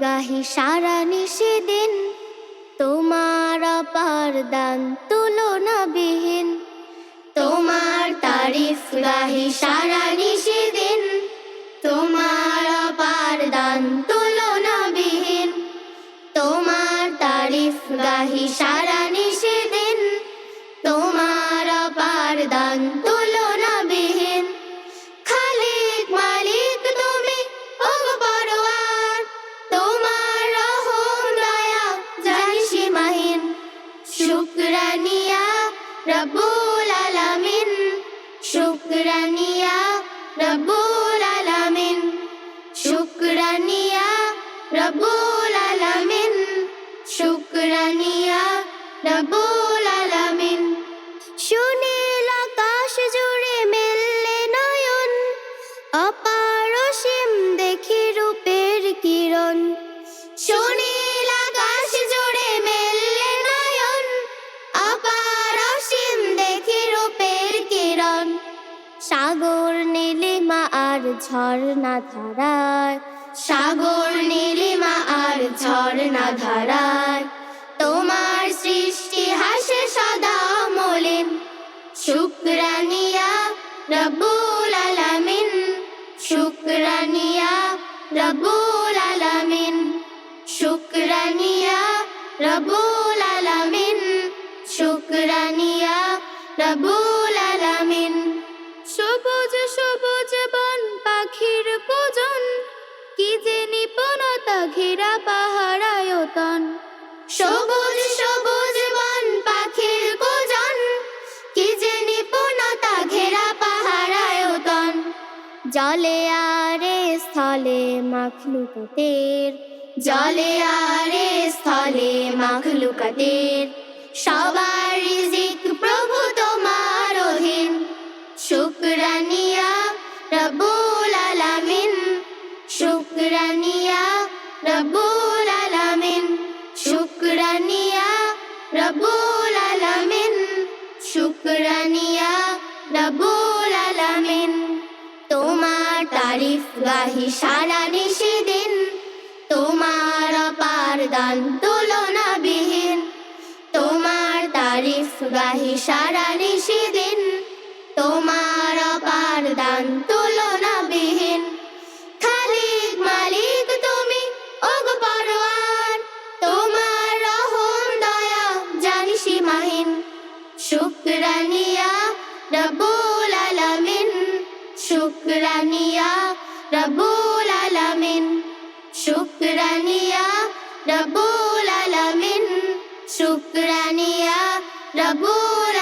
গাহি সারা তোমার অপার দান তুলনাবিহীন। তোমার তারিফ গাহি সারা নিষেদিন তোমার অপার দান তুলনাবিহীন। তোমার তারিফ গাহি সারা রব্বুল আলামিন শুক্রানিয়া রব্বুল আলামিন শুক্রানিয়া রব্বুল আলামিন শুক্রানিয়া রব্বুল সাগর নীলিমা আর ঝর্ণা ধারায়। সাগর নীলিমা আর ঝর্ণা ধারায়। তোমার সৃষ্টি হাসে সদা মলিন। শুক্রানিয়া রব্বুল আলামিন। শুক্রানিয়া রব্বুল আলামিন। শুক্রানিয়া রব্বুল আলামিন। শুক্রানিয়া রব্বুল পাখির পূজন কি যে নিপুণতা ঘেরা পাহাড়ায়তন সবুজ সবুজ বন পাখির পূজন কি যে নিপুণতা ঘেরা পাহাড়ায়তন জলে আরে স্থলে মাখলুকাতের, জলে আরে স্থলে মাখলুকাতের, সবার রব্বুল আলামিন, শুক্রানিয়া, রব্বুল আলামিন। তোমার তারিফ গাহি সারা নিষেদিন তোমার অপার দান তুলনাবিহীন। তোমার তারিফ গাহি সারা নিষেদিন তোমার শুক্রানিয়া রব্বুল আলামিন শুক্রানিয়া রব্বুল আলামিন শুক্রানিয়া রব্বুল আলামিন শুক্রানিয়া রব্বুল